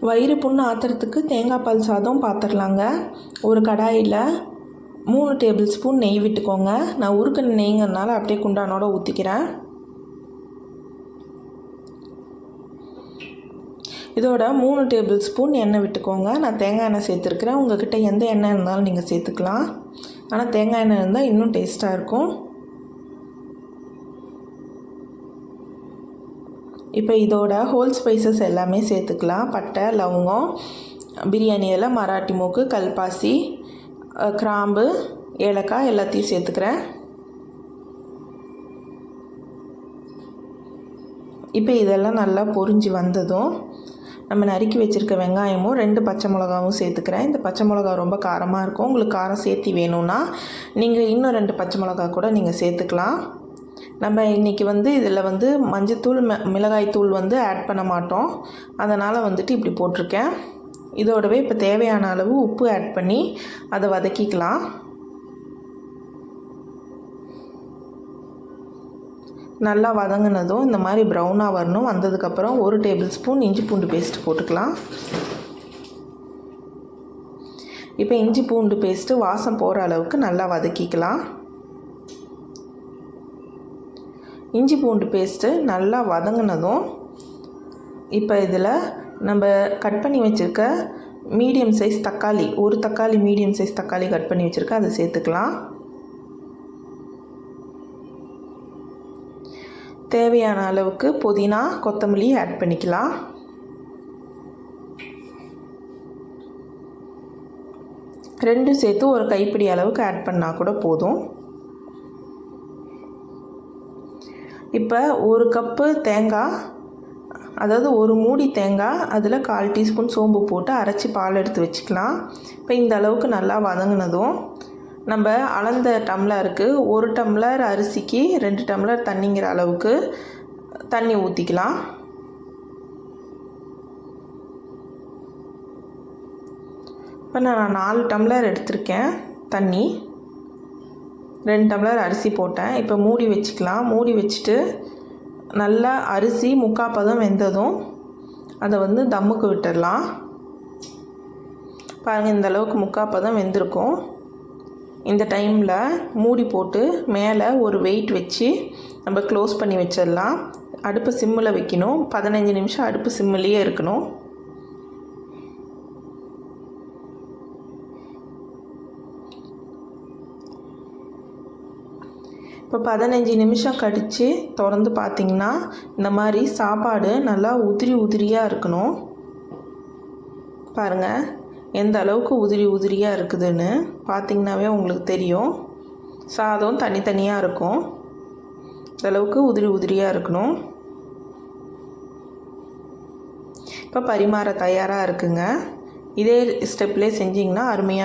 வயிறு புண்ணு ஆற்றுறதுக்கு தேங்காய் பால் சாதம் பார்த்துடலாங்க ஒரு கடாயில் மூணு டேபிள் ஸ்பூன் நெய் விட்டுக்கோங்க. நான் உருக்கின நெய்ங்கிறதுனால அப்படியே குண்டானோட ஊற்றிக்கிறேன் இதோட மூணு டேபிள் ஸ்பூன் எண்ணெய் விட்டுக்கோங்க. நான் தேங்காய் எண்ணெய் சேர்த்துருக்குறேன். கிட்டே எந்த எண்ணெய் இருந்தாலும் நீங்கள் சேர்த்துக்கலாம். ஆனால் தேங்காய் எண்ணெய் இருந்தால் இன்னும் டேஸ்ட்டாக இருக்கும். இப்போ இதோட ஹோல் ஸ்பைசஸ் எல்லாமே சேர்த்துக்கலாம். பட்டை லவங்கம் பிரியாணி இலை மராட்டி மூக்கு கல்பாசி கிராம்பு ஏலக்காய் எல்லாத்தையும் சேர்த்துக்கிறேன். இப்போ இதெல்லாம் நல்லா பொரிஞ்சு வந்ததும் நம்ம நறுக்கி வச்சுருக்க வெங்காயமும் ரெண்டு பச்சை மிளகாவும் சேர்த்துக்கிறேன். இந்த பச்சை மிளகா ரொம்ப காரமாக இருக்கும். உங்களுக்கு காரம் சேர்த்தி வேணும்னா நீங்கள் இன்னும் ரெண்டு பச்சை மிளகா கூட நீங்கள் சேர்த்துக்கலாம். நம்ம இன்றைக்கி வந்து இதில் வந்து மஞ்சத்தூள் ம மிளகாய்த்தூள் வந்து ஆட் பண்ண மாட்டோம். அதனால் வந்துட்டு இப்படி போட்டிருக்கேன். இதோடவே இப்போ தேவையான அளவு உப்பு ஆட் பண்ணி அதை வதக்கிக்கலாம். நல்லா வதங்கினதும் இந்த மாதிரி ப்ரௌனாக வரணும். வந்ததுக்கப்புறம் ஒரு டேபிள் ஸ்பூன் இஞ்சி பூண்டு பேஸ்ட் போட்டுக்கலாம். இப்போ இஞ்சி பூண்டு பேஸ்ட்டு வாசம் போகிற அளவுக்கு நல்லா வதக்கிக்கலாம். இஞ்சி பூண்டு பேஸ்ட்டு நல்லா வதங்கினதும் இப்போ இதில் நம்ம கட் பண்ணி வச்சுருக்க மீடியம் சைஸ் தக்காளி ஒரு தக்காளி மீடியம் சைஸ் தக்காளி கட் பண்ணி வச்சுருக்கேன் அதை சேர்த்துக்கலாம். தேவையான அளவுக்கு புதினா கொத்தமல்லி ஆட் பண்ணிக்கலாம். ரெண்டும் சேர்த்து ஒரு கைப்பிடி அளவுக்கு ஆட் பண்ணால் கூட போதும். இப்போ ஒரு கப்பு தேங்காய் அதாவது ஒரு மூடி தேங்காய் அதில் கால் டீஸ்பூன் சோம்பு போட்டு அரைச்சி பால் எடுத்து வச்சுக்கலாம். இப்போ இந்த அளவுக்கு நல்லா வதங்கினதும் நம்ம அளந்த டம்ளருக்கு ஒரு டம்ளர் அரிசிக்கு ரெண்டு டம்ளர் தண்ணிங்கிற அளவுக்கு தண்ணி ஊற்றிக்கலாம் இப்போ நான் நாலு டம்ளர் எடுத்திருக்கேன் தண்ணி. ரெண்டு டம்ளர் அரிசி போட்டேன். இப்போ மூடி வச்சுக்கலாம். மூடி வச்சுட்டு நல்லா அரிசி முக்கால் பதம் வெந்ததும் அதை வந்து தம்முக்கு விட்டுடலாம். பாருங்கள் இந்த அளவுக்கு முக்கால் பதம் வெந்திருக்கும். இந்த டைமில் மூடி போட்டு மேலே ஒரு வெயிட் வச்சு நம்ம க்ளோஸ் பண்ணி வச்சிடலாம். அடுப்பு சிம்மில் வைக்கணும். பதினஞ்சு நிமிஷம் அடுப்பு சிம்மிலேயே இருக்கணும். இப்போ பதினஞ்சு நிமிஷம் கழித்து திறந்து பார்த்தீங்கன்னா இந்த மாதிரி சாப்பாடு நல்லா உதிரி உதிரியாக இருக்கணும். பாருங்கள் எந்த அளவுக்கு உதிரி உதிரியாக இருக்குதுன்னு பார்த்தீங்கன்னாவே உங்களுக்கு தெரியும். சாதம் தனித்தனியாக இருக்கும். இந்த அளவுக்கு உதிரி உதிரியாக இருக்கணும். இப்போ பரிமாற தயாராக இருக்குங்க. இதே ஸ்டெப்லேயே செஞ்சிங்கன்னா அருமையாக